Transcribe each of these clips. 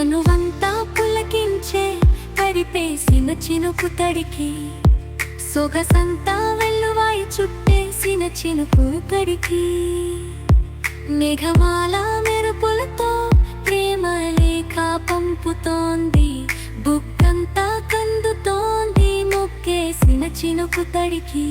తనువంతా పులకించే కరిపేసిన చినుకు తడికి. సొగసంతా వెల్లువాయి చుట్టేసిన చినుకు తడికి. మేఘమాల మెరుపులతో ప్రేమ లేఖ పంపుతోంది బుక్కంతా కందుతోంది మొక్కేసిన చినుకు తడికి.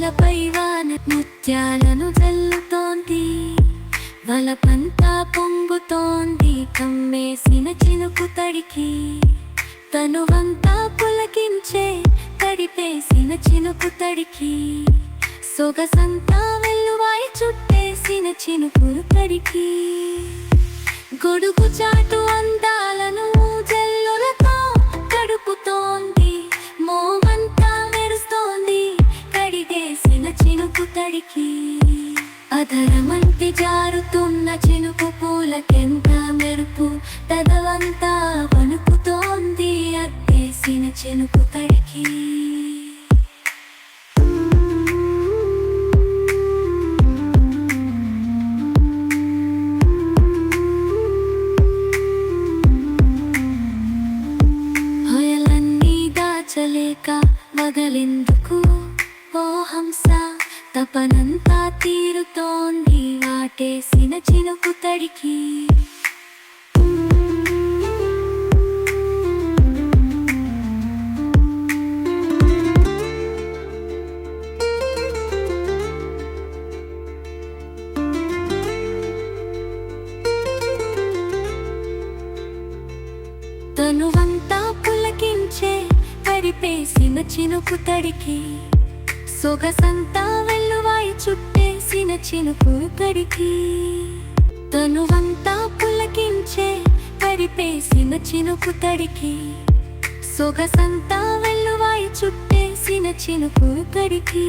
వలపై వాన ముత్యాలను జల్లుతోంది. వలపంతా పొంగుతోంది. కమ్మేసిన చినుకు తడికి తనువంతా పులకించే తడిపేసిన చినుకు తడికి సొగసంతా వెల్లువాయి చుట్టేసిన చినుకులు తడికి. గొడుగు చాటు అందా చినుకు తడికి అధరమంటి జారుతున్న చినుకు పూలకెంత మెరుపు తదవంతా వణుకుతోంది అద్దేసిన చినుకు తడికి. భయలన్నీ దాచలేక ఓ హంసా? తపనంతా తీరుతోంది వాటేసిన చినుకు తడికి. తనువంతా పులకించే పరిపేసిన చినుకు తడికి. సొగసంతా చుట్టేసిన చినుకు తడికి తనువంతా పులకించే పరిపేసిన చినుకు తడికి సొగసంతా వెల్లువాయి చుట్టేసిన చినుకు కడికి